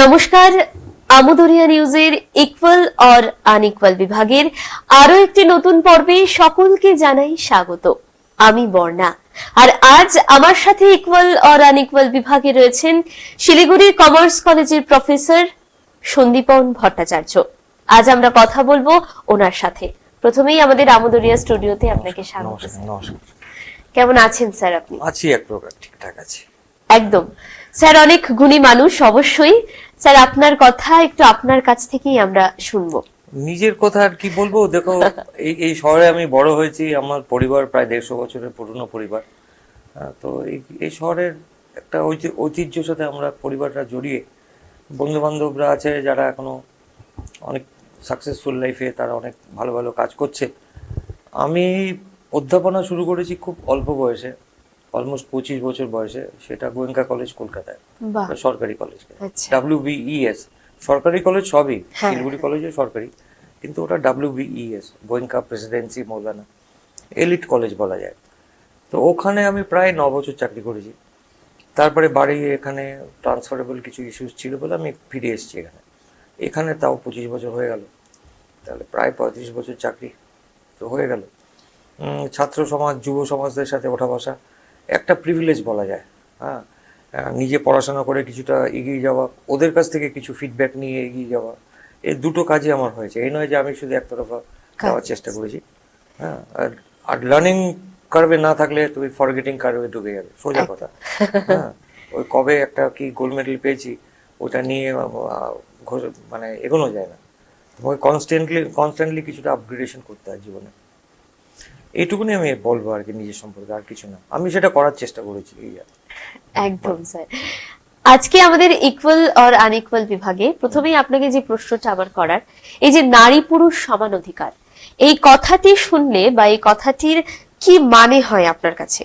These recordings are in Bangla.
নমস্কার আমদরিয়া নিউজের ইকুয়াল অর আনইকুয়াল বিভাগের আরও একটি নতুন পর্বে সকলকে জানাই স্বাগত। আমি বর্ণা। আর আজ আমার সাথে ইকুয়াল অর আনইকুয়াল বিভাগে রয়েছেন শিলিগুড়ি কমার্স কলেজের প্রফেসর সন্দীপন ভট্টাচার্য। আজ আমরা কথা বলব ওনার সাথে। প্রথমেই আমাদের আমদরিয়া স্টুডিওতে আপনাকে স্বাগত। কেমন আছেন স্যার আপনি? আছি এক প্রকার ঠিকঠাক আছি। একদম। স্যার, অনেক গুণী মানুষ, অবশ্যই। স্যার, আপনার কথা একটু আপনার কাছ থেকেই আমরা শুনব। নিজের কথা আর কি বলব? দেখো, এই এই শহরে আমি বড় হয়েছি, আমার পরিবার প্রায় দেড়শো বছরের পুরনো পরিবার। তো এই শহরের একটা ঐতি- ঐতিহ্যের সাথে আমরা পরিবারটা জড়িয়ে বন্ধু বান্ধবরা আছে যারা এখনও অনেক সাকসেসফুল লাইফে তারা অনেক ভালো ভালো কাজ করছে। আমি অধ্যাপনা শুরু করেছি খুব অল্প বয়সে। অলমোস্ট পঁচিশ বছর বয়সে সেটা গোয়েঙ্কা কলেজ কলকাতায় সরকারি কলেজ ডাব্লিউ বিইএস সরকারি কলেজ সবই হ্যাঁ। শিলিগুড়ি কলেজও সরকারি কিন্তু ওটা W BES Goenka Presidency Maulana elite college বলা যায়। তো ওখানে আমি প্রায় ন বছর চাকরি করেছি। তারপরে বাড়ি এখানে ট্রান্সফারেবল কিছু ইস্যুস ছিল বলে আমি ফিরে এসেছি এখানে। এখানে তাও পঁচিশ বছর হয়ে গেল। তাহলে প্রায় পঁয়ত্রিশ বছর চাকরি তো হয়ে গেল। ছাত্র সমাজ যুব সমাজদের সাথে ওঠা বসা একটা প্রিভিলেজ বলা যায়। হ্যাঁ? নিজে পড়াশোনা করে কিছুটা এগিয়ে যাওয়া ওদের কাছ থেকে কিছু ফিডব্যাক নিয়ে এগিয়ে যাওয়া এই দুটো কাজই আমার হয়েছে। এই নয় যে আমি শুধু একতরফা যাওয়ার চেষ্টা করেছি। হ্যাঁ? আর আর লার্নিং কার্ভে না থাকলে তুমি ফরগেটিং কার্ভে ঢুকে যাবে। সোজা কথা। হ্যাঁ? ওই কবে একটা কি গোল্ড মেডেল পেয়েছি ওটা নিয়ে মানে এগোনো যায় না। তোমাকে কনস্ট্যান্টলি কনস্ট্যান্টলি কিছুটা আপগ্রেডেশন করতে হয় জীবনে। এইটুকুনি আমি বলব আর কি নিজের সম্পর্কে আর কিছু না। আমি সেটা করার চেষ্টা করেছি এই একদম স্যার। আজকে আমাদের ইকুয়াল অর আনইকুয়াল বিভাগে প্রথমেই আপনাকে যে প্রশ্নটা আমার করার এই যে নারী পুরুষ সমান অধিকার এই কথাটি শুনলে বা এই কথাটির কি মানে হয় আপনার কাছে?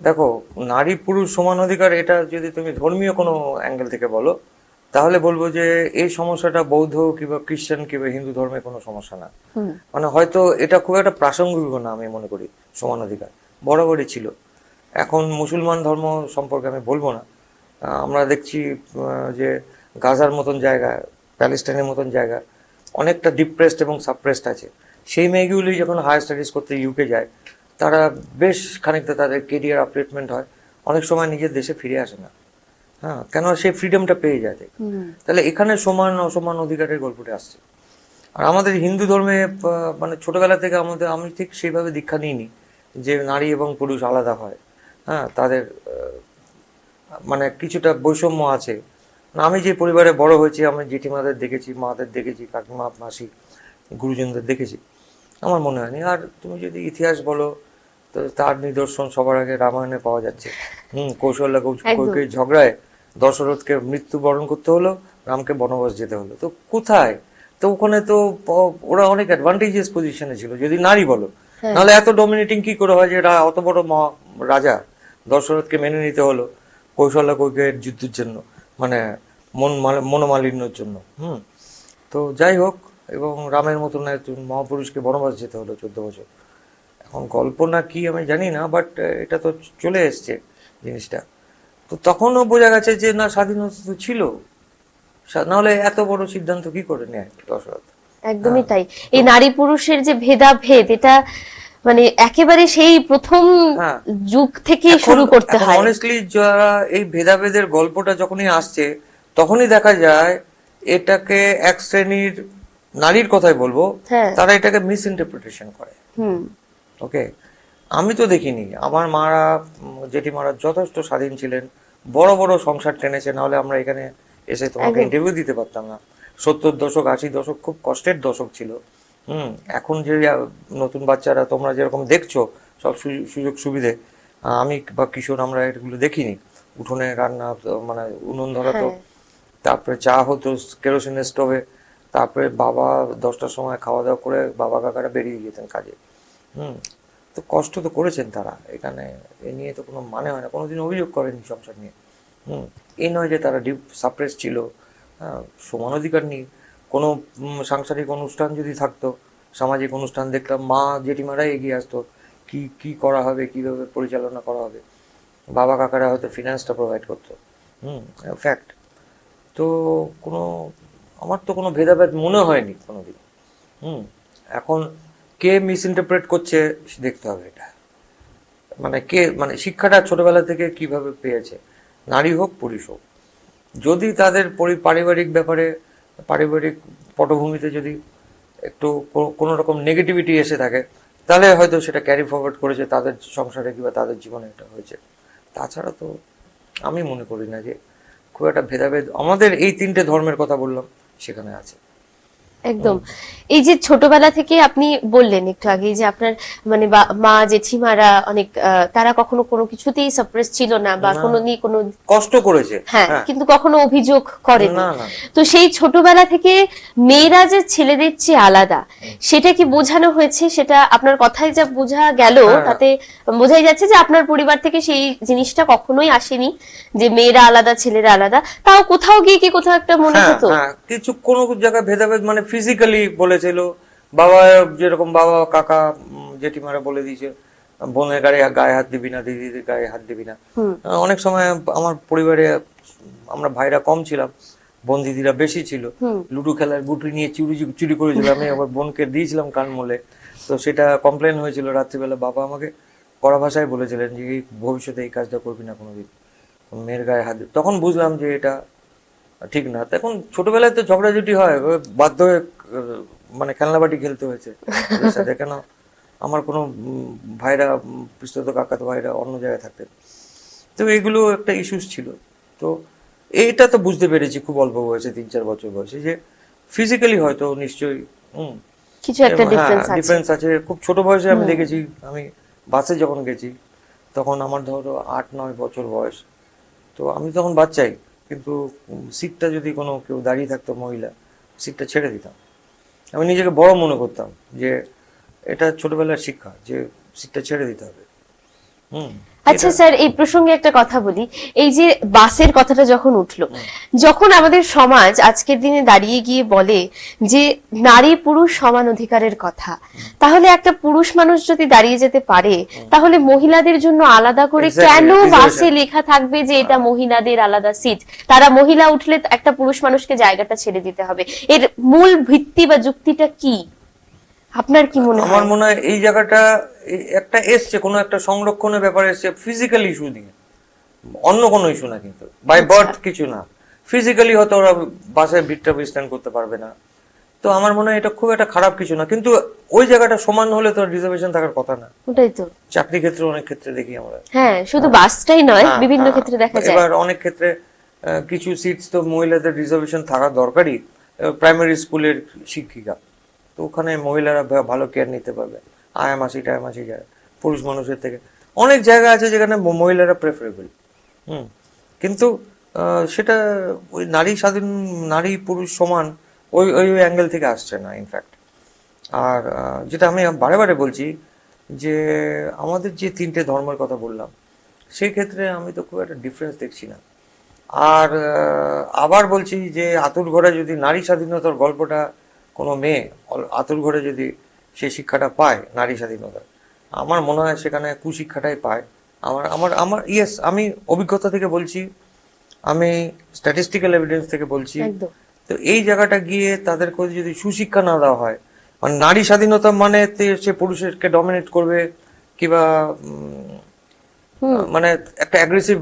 দেখো নারী পুরুষ সমান অধিকার এটা যদি তুমি ধর্মীয় কোনো অ্যাঙ্গেল থেকে বলো তাহলে বলব যে এই সমস্যাটা বৌদ্ধ কিংবা খ্রিস্টান কিংবা হিন্দু ধর্মে কোনো সমস্যা না। মানে হয়তো এটা খুব একটা প্রাসঙ্গিক না আমি মনে করি সমান অধিকার বরাবরই ছিল। এখন মুসলমান ধর্ম সম্পর্কে আমি বলব না। আমরা দেখছি যে গাজার মতন জায়গা প্যালেস্টাইনের মতন জায়গা অনেকটা ডিপ্রেসড এবং সাপ্রেসড আছে। সেই মেয়েগুলি যখন হায়ার স্টাডিজ করতে ইউকে যায় তারা বেশ খানিকটা তাদের কেরিয়ার আপডেটমেন্ট হয়। অনেক সময় নিজের দেশে ফিরে আসে না। হ্যাঁ কেন সেই ফ্রিডমটা পেয়ে যায়। হুম। তাহলে এখানে সমান অসমান অধিকারের গল্পটা আসছে। আর আমাদের হিন্দু ধর্মে মানে ছোটবেলা থেকে আমাদের আমি ঠিক সেইভাবে দীক্ষা নিইনি যে নারী এবং পুরুষ আলাদা হয়। হ্যাঁ তাদের মানে কিছুটা বৈষম্য আছে। না, আমি যে পরিবারে বড় হয়েছি আমি জেঠিমাদের দেখেছি মাদের দেখেছি কাকিমা মাসি গুরুজনদের দেখেছি আমার মনে হয়নি। আর তুমি যদি ইতিহাস বলো তো তার নিদর্শন সবার আগে রামায়ণে পাওয়া যাচ্ছে। হুম কৌশল্যা কৌ- একদম। কৈকেয়ীর ঝগড়ায় দশরথকে মৃত্যুবরণ করতে হলো রামকে বনবাস যেতে হলো। তো কোথায়? তো ওখানে তো ওরা অনেক অ্যাডভান্টেজিয়াস পজিশনে ছিল যদি নারী বলো। হ্যাঁ। নাহলে এত ডমিনেটিং কি করে হয় যে অত বড় রাজা? দশরথকে মেনে নিতে হলো কৌশল্যা কৈকেয়ীর যুদ্ধের জন্য মানে মন মনোমালিন্যর জন্য। হুম। তো যাই হোক এবং রামের মতন একজন মহাপুরুষকে বনবাস যেতে হলো চোদ্দ বছর। এখন গল্প না কি আমি জানি না বাট এটা তো চলে এসছে জিনিসটা। তো তখনও বোঝা গেছে যে না স্বাধীনতা তো ছিল। নাহলে এত বড় সিদ্ধান্ত কি করে নেয় দশরথ? একদমই তাই। এই নারী পুরুষের যে ভেদাভেদ এটা মানে একেবারে সেই প্রথম হ্যাঁ। যুগ থেকে শুরু করতে হয়। অনেস্টলি যারা এই ভেদাভেদের গল্পটা যখনই আসছে তখনই দেখা যায় এটাকে এক শ্রেণির নারীর কথাই বলব হ্যাঁ। তারা এটাকে মিস ইন্টারপ্রিটেশন করে। হুম। ওকে আমি তো দেখিনি। আমার মারা জেঠিমারা যথেষ্ট স্বাধীন ছিলেন। বড় বড় সংসার টেনেছে নাহলে আমরা এখানে এসে তোমাকে ইন্টারভিউ দিতে পারতাম না। সত্তর দশক আশি দশক খুব কষ্টের দশক ছিল। হুম এখন যে নতুন বাচ্চারা তোমরা যেরকম দেখছ সব সুযোগ সুবিধে আমি বা কিশোর আমরা এগুলো দেখিনি। উঠোনে রান্না মানে উনুন ধরাতো হ্যাঁ। তারপরে চা হতো কেরোসিনের স্টোভে তারপরে বাবা দশটার সময় খাওয়া দাওয়া করে বাবা কাকারা বেরিয়ে যেতেন কাজে। হুম তো কষ্ট তো করেছেন তারা। এখানে এ নিয়ে তো কোনো মানে হয় না। কোনো দিন অভিযোগ করেনি সংসার নিয়ে। হুম এই নয় যে তারা ডিপ সাপ্রেস ছিল। হ্যাঁ, সমান অধিকার নিয়ে। কোনো সাংসারিক অনুষ্ঠান যদি থাকতো সামাজিক অনুষ্ঠান দেখলাম মা জেঠিমারাই এগিয়ে আসতো। কি কি করা হবে কীভাবে পরিচালনা করা হবে? বাবা কাকারা হয়তো ফিনান্সটা প্রোভাইড করতো। হুম ফ্যাক্ট তো কোনো আমার তো কোনো ভেদাভেদ মনে হয়নি কোনো দিন হুম এখন কে মিস ইন্টারপ্রেট করছে দেখতে হবে এটা। মানে কে মানে শিক্ষাটা ছোটবেলা থেকে কীভাবে পেয়েছে? নারী হোক, পুরুষ হোক। যদি তাদের পরি- পারিবারিক ব্যাপারে, পারিবারিক পটভূমিতে যদি একটু কোনো রকম নেগেটিভিটি এসে থাকে, তাহলে হয়তো সেটা ক্যারি ফরওয়ার্ড করেছে তাদের সংসারে কিংবা তাদের জীবনে এটা হয়েছে। তাছাড়া তো আমি মনে করি না যে খুব একটা ভেদাভেদ, আমাদের এই তিনটে ধর্মের কথা বললাম, সেখানে আছে। একদম। এই যে ছোটবেলা থেকে আপনি বললেন একটু আগে যে আপনার মানে মা জেঠিমারা অনেক তারা কখনো কোনো কিছুতেই সাপ্রেস ছিল না বা কোনো নিয়ে কোনো কষ্ট করেছে। হ্যাঁ কিন্তু কখনো অভিযোগ করেন। তো সেই ছোটবেলা থেকে মেয়েরা যে ছেলেদের চেয়ে আলাদা সেটা কি বোঝানো হয়েছে? সেটা আপনার কথায় যা বোঝা গেল হ্যাঁ। তাতে বোঝাই যাচ্ছে যে আপনার পরিবার থেকে সেই জিনিসটা কখনোই আসেনি যে মেয়েরা আলাদা ছেলেরা আলাদা। তাও কোথাও গিয়ে কি কোথাও একটা মনে হ্যাঁ হতো? হ্যাঁ। কিছু কোনো জায়গায় ভেদাভেদ মানে ফিজিক্যালি বলেছিল বাবা যেরকম বাবা কাকা জেঠিমারা বলে দিয়েছে বোনের গায়ে গায়ে হাত দিবি না দিদির গায়ে হাত দিবি না। অনেক সময় আমার পরিবারে আমরা ভাইরা কম ছিলাম বোন দিদিরা বেশি ছিল। লুডো খেলার গুটি নিয়ে চুরি চুরি করেছিল। আমি আবার বোনকে দিয়েছিলাম কান মলে তো সেটা কমপ্লেন হয়েছিল রাত্রিবেলা। বাবা আমাকে কড়া ভাষায় বলেছিলেন যে এই ভবিষ্যতে এই কাজটা করবি না কোনোদিন। মেয়ের গায়ে হাত দিবি। তখন বুঝলাম যে এটা ঠিক না। তখন ছোটবেলায় তো ঝগড়াঝুটি হয় বাধ্য হয়ে মানে খেলনাবাটি খেলতে হয়েছে। সাথে কেন? আমার কোনো ভাইরা পিস্তত কাকাতো ভাইরা অন্য জায়গায় থাকতেন। তো এগুলো একটা ইস্যুস ছিল। তো এইটা তো বুঝতে পেরেছি খুব অল্প বয়সে তিন চার বছর বয়সে যে ফিজিক্যালি হয়তো নিশ্চয়ই হুম। কিছু একটা ডিফারেন্স ডিফারেন্স আছে। খুব ছোট বয়সে আমি দেখেছি আমি বাসে যখন গেছি তখন আমার ধরো আট নয় বছর বয়স। তো আমি তখন বাচ্চাই। কিন্তু সিটটা যদি কোনো কেউ দাঁড়িয়ে থাকতো মহিলা, সিটটা ছেড়ে দিতাম। আমি নিজেকে বড় মনে করতাম যে এটা ছোটবেলার শিক্ষা যে সিটটা ছেড়ে দিতে হবে। হুম। আচ্ছা স্যার এই প্রসঙ্গে একটা কথা বলি। এই যে বাসের কথাটা যখন উঠল যখন আমাদের সমাজ আজকের দিনে দাঁড়িয়ে গিয়ে বলে যে নারী পুরুষ সমান অধিকারের কথা তাহলে একটা পুরুষ মানুষ যদি দাঁড়িয়ে যেতে পারে তাহলে মহিলাদের জন্য আলাদা করে কেন বাসে লেখা থাকবে যে এটা মহিলাদের আলাদা সিট তারা মহিলা উঠলে একটা পুরুষ মানুষকে জায়গাটা ছেড়ে দিতে হবে। এর মূল ভিত্তি বা যুক্তিটা কি? আপনার কি মনে আমার মনে হয় এই জায়গাটা একটা এসছে কোনো একটা সংরক্ষণের ব্যাপার এসছে ফিজিক্যাল ইস্যু দিয়ে অন্য কোনো ইস্যু না কিন্তু বাই আচ্ছা। বার্থ কিছু না। ফিজিক্যালি হয়তো ওরা বাসে ভিড়টা স্ট্যান্ড করতে পারবে না। তো আমার মনে হয় এটা খুব একটা খারাপ কিছু না কিন্তু ওই জায়গাটা সমান হলে তো রিজার্ভেশন থাকার কথা না। ওটাই তো। চাকরি ক্ষেত্রে অনেক ক্ষেত্রে দেখি আমরা। হ্যাঁ শুধু বাসটাই নয় হ্যাঁ, বিভিন্ন হ্যাঁ। ক্ষেত্রে দেখা যায়। এবার অনেক ক্ষেত্রে কিছু সিটস তো মহিলাদের রিজার্ভেশন থাকা দরকারই প্রাইমারি স্কুলের শিক্ষিকা। তো ওখানে মহিলারা ভালো কেয়ার নিতে পারবে। আয়া মাসি টায়া মাসি যায়। পুরুষ মানুষের থেকে অনেক জায়গা আছে যেখানে মহিলারা প্রেফারেবল হুম। কিন্তু সেটা ওই নারী স্বাধীন, নারী পুরুষ সমান ওই ওই অ্যাঙ্গেল থেকে আসছে না ইনফ্যাক্ট আর যেটা আমি বারে বারে বলছি যে, আমাদের যে তিনটে ধর্মের কথা বললাম, সেই ক্ষেত্রে আমি তো খুব একটা ডিফারেন্স দেখছি না। আর আবার বলছি যে, আতুর ঘরে যদি নারী স্বাধীনতার গল্পটা কোনো মেয়ে আতুর ঘরে যদি সে শিক্ষাটা পায় নারী স্বাধীনতা আমার মনে হয় সেখানে কুশিক্ষাটাই পায়। আমার আমার আমার ইয়েস আমি অভিজ্ঞতা থেকে বলছি আমি স্ট্যাটিস্টিক্যাল এভিডেন্স থেকে বলছি। তো এই জায়গাটা গিয়ে তাদেরকে যদি সুশিক্ষা না দেওয়া হয় মানে নারী স্বাধীনতা মানে সে পুরুষকে ডমিনেট করবে কিংবা মানে একটা অ্যাগ্রেসিভ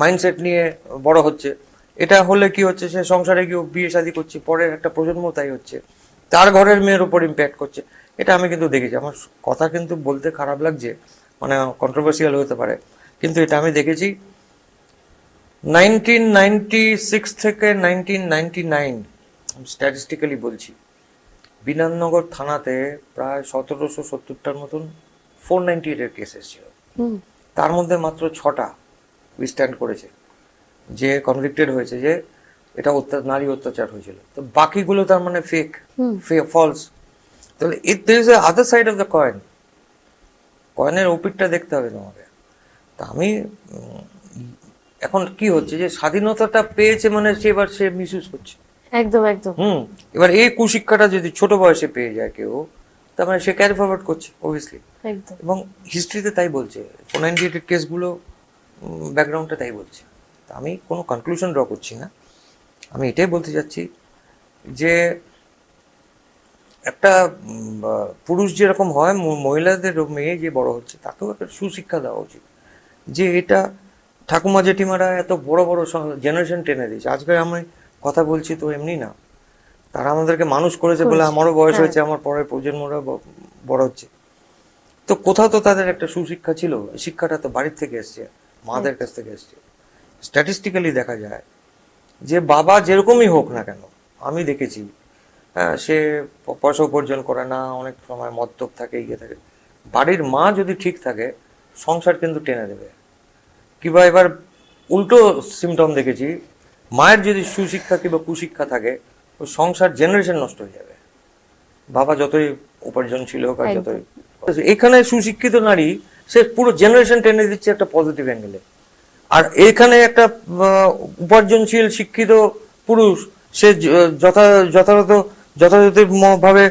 মাইন্ডসেট নিয়ে বড় হচ্ছে। এটা হলে কি হচ্ছে সে সংসারে গিয়ে বিয়ে শাদী করছে পরের একটা প্রজন্ম তাই হচ্ছে। তার ঘরের মেয়ের উপর ইম্প্যাক্ট করছে। এটা আমি কিন্তু দেখেছি। আমার কথা কিন্তু বলতে খারাপ লাগছে মানে কন্ট্রোভার্সিয়াল হতে পারে কিন্তু এটা আমি দেখেছি। নাইনটিন নাইনটি সিক্স থেকে নাইনটিন নাইনটি নাইন স্ট্যাটিস্টিক্যালি বলছি বিধাননগর থানাতে প্রায় সতেরোশো সত্তরটার মতন ফোর নাইনটি এইটের কেস এসেছিল। হুম। তার মধ্যে মাত্র ছটা উইস্ট্যান্ড করেছে। যে কনভিক্টেড হয়েছে যে এটা নারী অত্যাচার হয়েছিল। তো বাকিগুলো তার মানে ফেক ফলস তাহলে it there is other side of the coin কয়েনের ওপিটটা দেখতে হবে তোমাকে। তা আমি এখন কি হচ্ছে যে স্বাধীনতাটা পেয়েছে মানে সে এবার সে মিসইউজ করছে। একদম একদম। হুম। এবার এই কুশিক্ষাটা যদি ছোট বয়সে পেয়ে যায় কেউ তার মানে সে ক্যারি ফরওয়ার্ড করছে অবভিয়াসলি একদম। এবং হিস্ট্রিতে তাই বলছে। এইটের কেসগুলো ব্যাকগ্রাউন্ডটা তাই বলছে। আমি কোনো কনক্লুশন ড্র করছি না। আমি এটাই বলতে চাচ্ছি যে একটা পুরুষ যেরকম হয় মহিলাদের মেয়ে যে বড় হচ্ছে তাকেও একটা সুশিক্ষা দেওয়া উচিত। যে এটা ঠাকুমা জেঠিমারা এত বড় বড় জেনারেশন টেনে দিয়েছে। আজকে আমি কথা বলছি তো এমনি না। তারা আমাদেরকে মানুষ করেছে বলে আমারও বয়স হ্যাঁ। হয়েছে আমার পরের প্রজন্মরা বড় হচ্ছে। তো কোথাও তো তাদের একটা সুশিক্ষা ছিল। শিক্ষাটা তো বাড়ির থেকে এসছে মাদের কাছ থেকে এসছে। স্ট্যাটিস্টিক্যালি দেখা যায় যে বাবা যেরকমই হোক না কেন আমি দেখেছি হ্যাঁ সে পয়সা উপার্জন করে না অনেক সময় মদ্যপ থাকে ইয়ে থাকে। বাড়ির মা যদি ঠিক থাকে সংসার কিন্তু টেনে দেবে। কিংবা এবার উল্টো সিমটম দেখেছি মায়ের যদি সুশিক্ষা কিংবা কুশিক্ষা থাকে ওই সংসার জেনারেশন নষ্ট হয়ে যাবে। বাবা যতই উপার্জন ছিল হোক আর যতই এখানে সুশিক্ষিত নারী সে পুরো জেনারেশন টেনে দিচ্ছে একটা পজিটিভ অ্যাঙ্গেলে আর এখানে একটা উপার্জনশীল শিক্ষিত পুরুষ সে যথা যথাযথ যথাযথ ভাবে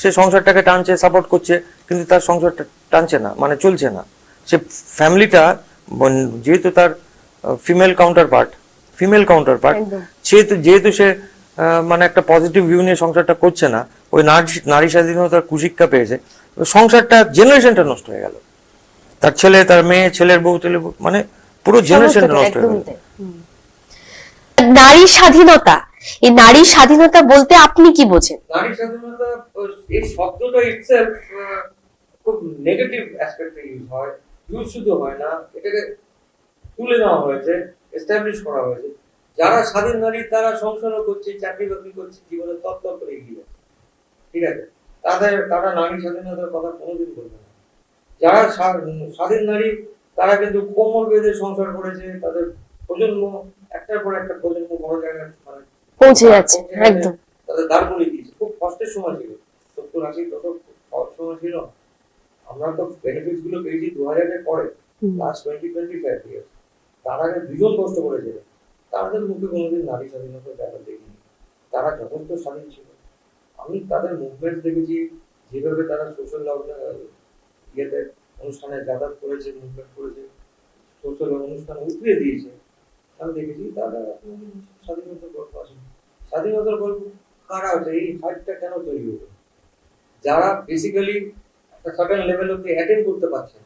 সে সংসারটাকে টানছে সাপোর্ট করছে কিন্তু তার সংসারটা টানছে না মানে চলছে না সে ফ্যামিলিটা যেহেতু তার female counter part female counter part. সেহেতু যেহেতু সে মানে একটা পজিটিভ ভিউ নিয়ে সংসারটা করছে না ওই নারী নারী স্বাধীনতার কুশিক্ষা পেয়েছে সংসারটা জেনারেশনটা নষ্ট হয়ে গেল তার ছেলে তার মেয়ে ছেলের বউ বউ, মানে পুরো সমস্তটাই, নষ্ট হয়ে। নারী স্বাধীনতা এই নারী স্বাধীনতা বলতে আপনি কি বোঝেন? নারী স্বাধীনতা এই শব্দটা ইটসেলফ খুব নেগেটিভ অ্যাসপেক্টে ইউজ হয় ইউজ শুধু হয় না এটাকে তুলে নেওয়া হয়েছে এস্টাবলিশ করা হয়েছে। যারা স্বাধীন নারী তারা সংসারও করছে চাকরি বাকরি করছে জীবনে তত্ত্ব করে এগিয়ে যাচ্ছে। ঠিক আছে? তাদের তারা নারী স্বাধীনতার কথা কোনোদিন বলবে না। যারা স্বাধীন নারী তারা কিন্তু কোমর বেঁধে সংসার করেছে তাদের প্রজন্ম একটার পর একটা প্রজন্ম বড় জায়গায় মানে পৌঁছে যাচ্ছে একদম। তাদের দাঁড় করিয়ে দিয়েছে। খুব কষ্টের সময় ছিল। সত্তর আশি দশক সময় ছিল। আমরা তো বেনিফিটসগুলো পেয়েছি দু হাজারের পরে last twenty twenty five years তার আগে দুজন কষ্ট করেছে তাদের মুখে কোনোদিন নারী স্বাধীনতার ব্যাপার দেখিনি তারা যথেষ্ট স্বাধীন ছিল। আমি তাদের মুভমেন্ট দেখেছি। যেভাবে তারা সোশ্যাল ইয়েতে অনুষ্ঠানে যাতায়াত করেছে মুভমেন্ট করেছে সোশ্যাল অনুষ্ঠান উতরিয়ে দিয়েছে। আমি দেখেছি তারা স্বাধীনতার গল্প আসেনি স্বাধীনতার গল্প কারা আছে? এই হাইটটা কেন তৈরি হলো? যারা বেসিক্যালি একটা সার্টেন লেভেল অব্দি অ্যাটেন্ড করতে পারছে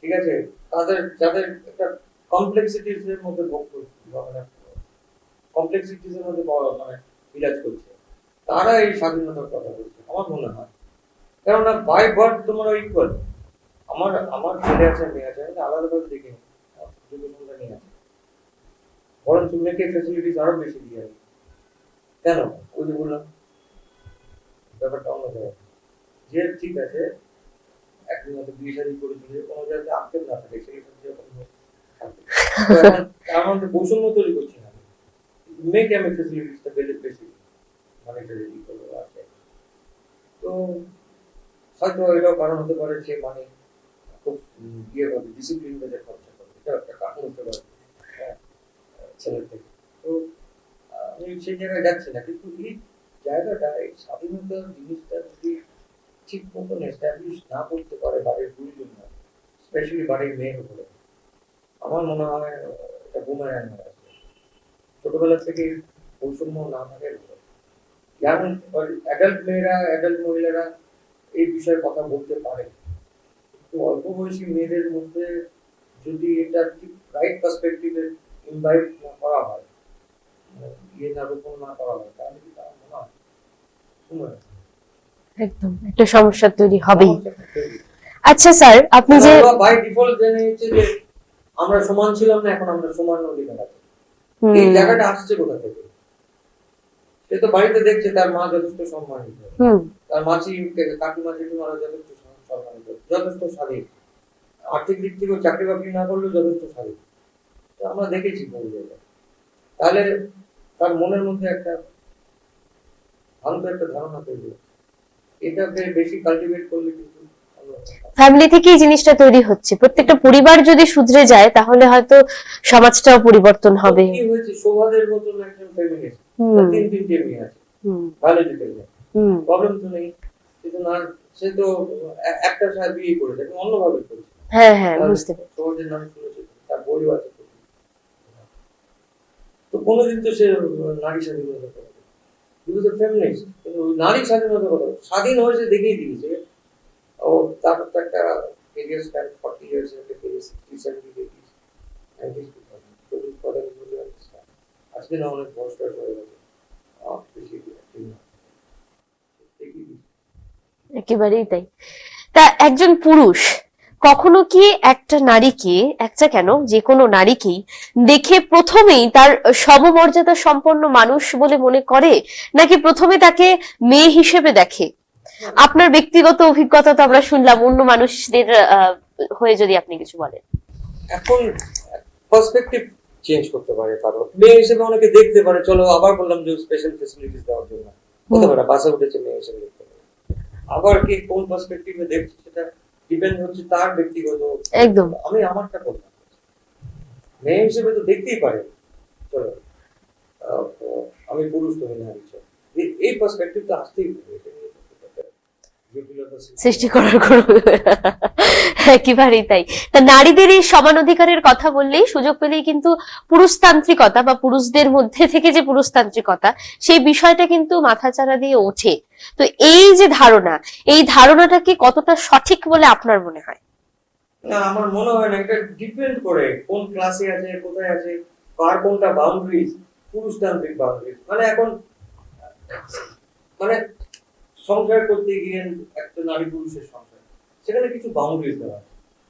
ঠিক আছে? তাদের, যাদের একটা কমপ্লেক্সিটিস এর মধ্যে ভোগ করছে মানে কমপ্লেক্সিটিস এর মধ্যে মানে বিরাজ করছে, তারা এই স্বাধীনতার কথা বলছে, আমার মনে হয়। কেননা বাই বার্থ তোমরা ইকুয়াল আমার আমার ছেলে আছে মেয়ে আছে আমি আলাদাভাবে দেখিনি আমার সুযোগ সুবিধা নিয়ে আছে বরঞ্চ মেয়েকে ফেসিলিটিস আরও বেশি দিয়ে আছে কেন? ওই যে বললাম। ব্যাপারটা অন্য জায়গায়। যে ঠিক আছে, একদিন হয়তো বিয়ে শাদী করে চলে কোনো জায়গায় আক্ষেপ না থাকে, সেই ক্ষেত্রে যখন থাকবে। তো এখন তার মধ্যে বৈষম্য তৈরি করছি না মেয়েকে আমি ফেসিলিটিসটা বেলে বেশি। মানে ই করব আছে তো হয়তো এটাও কারণ হতে পারে যে মানে খুব ইয়ে হবে ডিসিপ্লিন বেঁধে খরচা করবে এটা একটা কারণ হতে পারে। হ্যাঁ, ছেলের থেকে। তো আমি সেই জায়গায় যাচ্ছি না কিন্তু এই জায়গাটা এই স্বাধীনতার জিনিসটা যদি ঠিক মতন এস্টাবলিশ না করতে পারে বাড়ির গুরুজনরা স্পেশালি বাড়ির মেয়ের উপরে আমার মনে হয় এটা বুমেরাং হয়ে আছে ছোটবেলা থেকে বৈষম্য না থাকার ইয়াং অ্যাডাল্ট মেয়েরা অ্যাডাল্ট মহিলারা এই বিষয়ে কথা বলতে পারে। অল্প বয়সী মেয়েদের মধ্যে যদি এটা ঠিক রাইট পার্সপেক্টিভে ইনভাইট না করা হয় মানে ইয়ে না রোপণ না করা হয় তাহলে কি তার মনে হয়? একদম একটা সমস্যা তৈরি হবেই। আচ্ছা স্যার আপনি যে বাই ডিফল্ট জেনে যে আমরা সমান ছিলাম না এখন আমরা সমান অধিকার আছে। এই জায়গাটা আসছে কোথা থেকে? সে তো বাড়িতে দেখছে তার মা যথেষ্ট সম্মানিত। তার মাসি কাকিমা জেঠিমারা যথেষ্ট যথেষ্ট স্বাধীন। আর্থিক দিক থেকে চাকরি বাকরি না করলেও যথেষ্ট স্বাধীন। তো আমরা দেখেছি জায়গায়। তাহলে তার মনের মধ্যে একটা ভালো একটা ধারণা তৈরি এটাকে বেশি কালটিভেট করলে কিন্তু ফ্যামিলি থেকে এই জিনিসটা তৈরি হচ্ছে। প্রত্যেকটা পরিবার যদি শুধরে যায় তাহলে হয়তো সমাজটাও পরিবর্তন হবে। কি হয়েছে? শোভাদের মতন একজন ফেমিনিস্ট তিন তিনটে মেয়ে আছে। বায়োলজিক্যাল হুম। প্রবলেম তো নেই। কিন্তু না সে তো একটা সাথে বিয়ে করেছে কিন্তু অন্যভাবে করেছে। হ্যাঁ হ্যাঁ বুঝতে পেরেছি। নাম শুনেছে তার বইও আছে। তো কোনোদিন তো সে নারী স্বাধীনতা কথা কিন্তু তো ফেমিনিস্ট কিন্তু নারী স্বাধীনতা কথা স্বাধীন হয়েছে দেখেই দিয়েছে ও তারপর তো একটা কেরিয়ার স্প্যান ফর্টি ইয়ার্স একটা কেরিয়ার সিক্সটি সেভেন্টি নাইনটিস চল্লিশ পঁয়তাল্লিশ বছর আজকে না অনেক বয়স টয়স হয়ে গেছে। বেশি active দিয়েছে। একেবারেই তাই। তা একজন পুরুষ, কখনো কি একটা নারীকে, একটা কেন, যে কোনো নারীকেই দেখে প্রথমেই তার সমমর্যাদা সম্পন্ন মানুষ বলে মনে করে, নাকি প্রথমে তাকে মেয়ে হিসেবে দেখে? আপনার ব্যক্তিগত অভিজ্ঞতা তো আমরা শুনলাম, অন্য মানুষদের হয়ে যদি আপনি কিছু বলেন। এখন পার্সপেক্টিভ চেঞ্জ করতে পারে কারও। মেয়ে হিসেবে অনেকে দেখতে পারে, চলো আবার বললাম যে স্পেশাল ফেসিলিটিস দেওয়ার জন্য। হতে বাসে উঠেছে মেয়ে হিসেবে দেখতে। আবার কি কোন পার্সপেক্টিভে দেখছে সেটা ডিপেন্ড হচ্ছে তার ব্যক্তিগত একদম। আমি আমারটা করতাম মেয়ে হিসেবে তো দেখতেই পারে চলো। আমি পুরুষ তুমি না। এই- এই পার্সপেক্টিভ তো আসতেই পারে এটা নিয়ে তো একটা জটিলতা সৃষ্টি করার কোনো একেবারেই তাই। তা নারীদের এই সমান অধিকারের কথা বললেই সুযোগ পেলেই কিন্তু পুরুষতান্ত্রিকতা বা পুরুষদের মধ্যে থেকে যে পুরুষতান্ত্রিকতা, সেই বিষয়টা কিন্তু মাথাচাড়া দিয়ে ওঠে। তো এই যে ধারণা, এই ধারণাটা কি কতটা সঠিক বলে আপনার মনে হয়? না, আমার মনে হয় না, এটা ডিপেন্ড করে কোন ক্লাসে আছে, কোথায় আছে, কার কোনটা বাউন্ডারিজ পুরুষতান্ত্রিক বাউন্ডারিজ মানে এখন মানে সংসার করতে গিয়ে একটা নারী পুরুষের সংসার। সেখানে কিছু বাউন্ডারিজ দেওয়া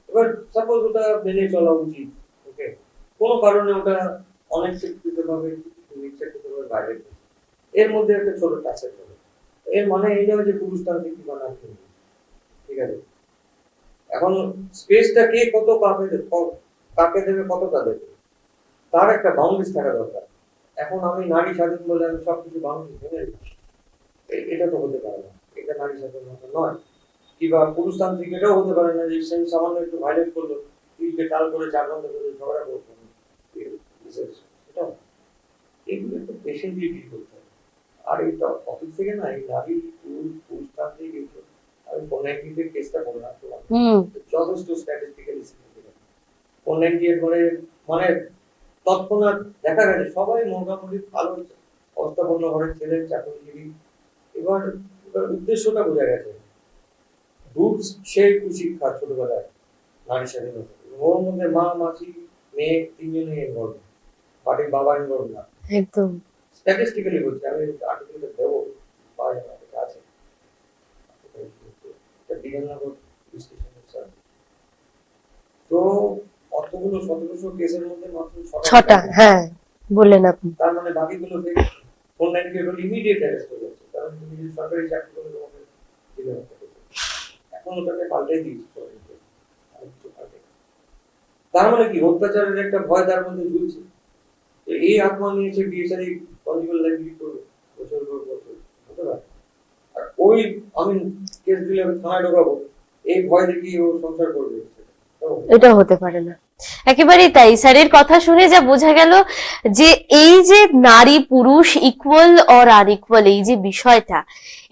এবার সাপোজ ওটা মেনে চলা উচিত ওকে কোনো কারণে ওটা অনেক শিক্ষিত ভাবে নিশ্চিত বাইরে এর মধ্যে একটা ছোট টাচের হবে এর মানে এই নয় যে পুরুষতান্ত্রিক কিংবা নারী ঠিক আছে? এখন স্পেসটা কে কত কাকে কাকে দেবে, কতটা দেবে? তার একটা বাউন্ডারিজ থাকা দরকার। এখন আমি নারী স্বাধীন বলে আমি সবকিছু বাউন্ডারিজ ভেঙে এ- এটা তো হতে পারে না। এটা নারী স্বাধীনতা নয়। কিংবা পুরুষতান্ত্রিক এটাও হতে পারে না যে সে সামান্য একটু ভাইলেট করল তিনটে টাল করে চার ঘণ্টা ধরে ঝগড়া করতো সেটাও এগুলো একটু পেশেন্টলি ডিল করতে হবে। আর এই অফিস থেকে না এই নারী পুরুষ পুরুষতান্ত্রিক এগুলো আমি কেসটা করলাম তো হুম। যথেষ্ট স্ট্যাটিস্টিক্যালি নাইনটি মানে মানে তৎক্ষণাৎ দেখা গেছে সবাই মোটামুটি ভালো অবস্থাপন্ন ঘরের ছেলে চাকরিজীবী। এবার উদ্দেশ্যটা বোঝা গেছে। সেই কুশিক্ষা ছোটবেলায় নারী স্বাধীনতা। ওর মধ্যে মা মাসি মেয়ে ইনভলভ বাড়ির বাবা ইনভলভ না। একদম। স্ট্যাটিস্টিক্যালি বলছি আমি আর্টিকেলটা দেবো পাওয়া যাবে আমার কাছে আছে বিধাননগর পুলিশ স্টেশনের সাথে তো অতগুলো সতেরোশো কেসের মধ্যে মাত্র ছটা হ্যাঁ বললেন আপনি। তার মানে বাকিগুলো কে ইমিডিয়েট অ্যারেস্ট হয়ে যাচ্ছে। কারণ তুমি যদি সরকারি চাকরি করে তোমাকে জেলে। এখন ওটাকে দিয়েছে। তার মানে কি অত্যাচারের একটা ভয় তার মধ্যে ঝুলছে এই আত্মা নিয়েছে বিয়ে শাড়ি কনজুগাল লাইফ লিড করবে বছর পর বছর আর ওই আমি কেস দিলে আমি থানায় ঢোকাবো এই ভয় দেখিয়ে ও সংসার করবে এটা হতে পারে না একেবারেই তাই। স্যারের কথা শুনে যা বোঝা গেল যে এই যে নারী পুরুষ ইকুয়াল অর আনইকুয়াল এই যে বিষয়টা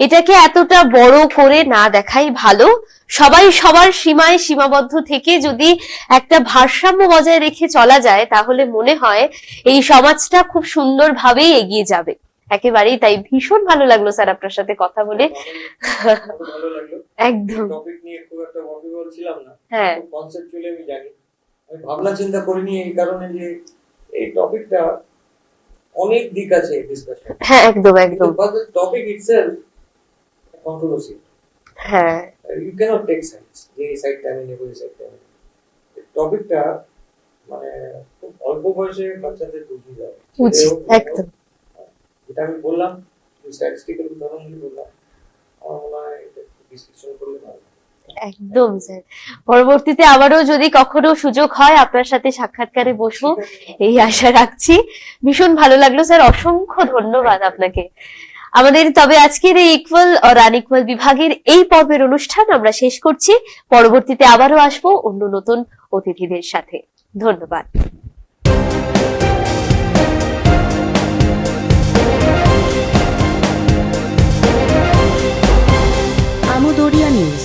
এটাকে এতটা বড় করে না দেখাই ভালো। সবাই সবার সীমায় সীমাবদ্ধ থেকে যদি একটা ভারসাম্য বজায় রেখে চলা যায় তাহলে মনে হয় এই সমাজটা খুব সুন্দরভাবেই এগিয়ে যাবে। একেবারেই তাই। ভীষণ ভালো লাগল স্যার আপনার সাথে কথা বলে। একদম। টপিক নিয়ে খুব একটা ওয়াকিবল না। হ্যাঁ। কনসেপচুয়ালি আমি জানি। আমি ভাবনা চিন্তা করিনি এই কারণে যে এই টপিকটা অনেক দিক আছে ডিসকাশন হ্যাঁ একদম একদম। But the topic itself controversy হ্যাঁ। ইউ ক্যানট টেক সাইডস যে এই সাইডটা আমি নেব এই সাইডটা আমি টপিকটা মানে খুব অল্প বয়সে বাচ্চাদের বুঝিয়ে যাবে একদম। যেটা আমি বললাম স্ট্যাটিস্টিক্যাল উদাহরণগুলি বললাম আমার মনে হয় ডিসকাশন করলে ভালো। একদম স্যার। পরবর্তীতে আবারও যদি কখনো সুযোগ হয় আপনার সাথে সাক্ষাৎকারে বসবো। এই আশা রাখছি। ভীষণ ভালো লাগল স্যার। অসংখ্য ধন্যবাদ আপনাকে। আমাদের তবে আজকের এই ইকুয়াল অর আনইকুয়াল বিভাগের এই পর্বের অনুষ্ঠান আমরা শেষ করছি। পরবর্তীতে আবারও আসব অন্য নতুন অতিথিদের সাথে। ধন্যবাদ। Amudoria News,